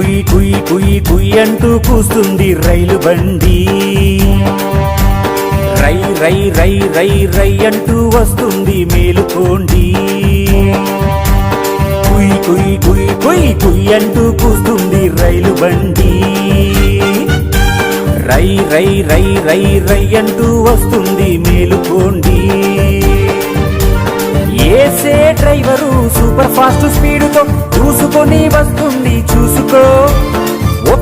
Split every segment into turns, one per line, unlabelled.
కుయ్యి కుయ్యి అంటూ కూస్తుంది రైలు బండి. రై రై రై రై రై అంటూ వస్తుంది మేలుకోండి. కుయ్ కుయ్ కుయ్ కుయ్ కుయ్ అంటూ కూస్తుంది రైలు బండి. రై రై రై రై రై అంటూ వస్తుంది మేలుకోండి. ఏసే డ్రైవరు సూపర్ ఫాస్ట్ స్పీడుతో చూసుకొని వస్తుంది చూసుకో.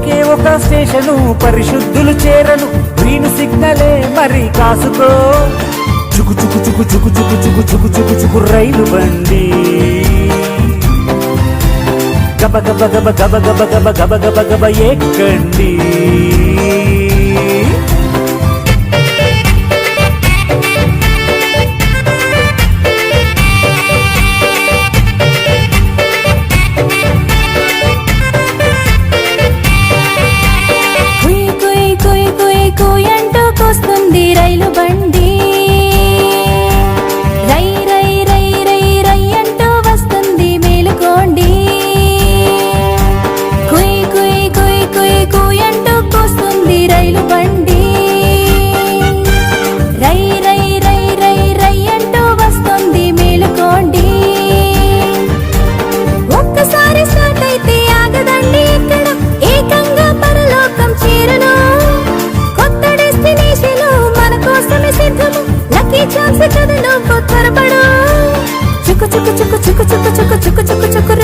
ఒకే ఒక స్టేషను పరిశుద్ధులు చేరను గ్రీన్ సిగ్నలే మరి కాసుకో చుకు చుకు చుకు చుకు చుకు చుకు చుకు చుకు చుకు రైలు బండి గబ గబ గబ గబ గబ గబ గబ గబ గబ ఎక్కండి
లక్కీ ఛాన్స్ కథలో త్వరపడు చుక్కు చుక్కు చుక్కు చుక్కు చుక్కు చుక్కు చుక్కు చుక్కు చుక్కు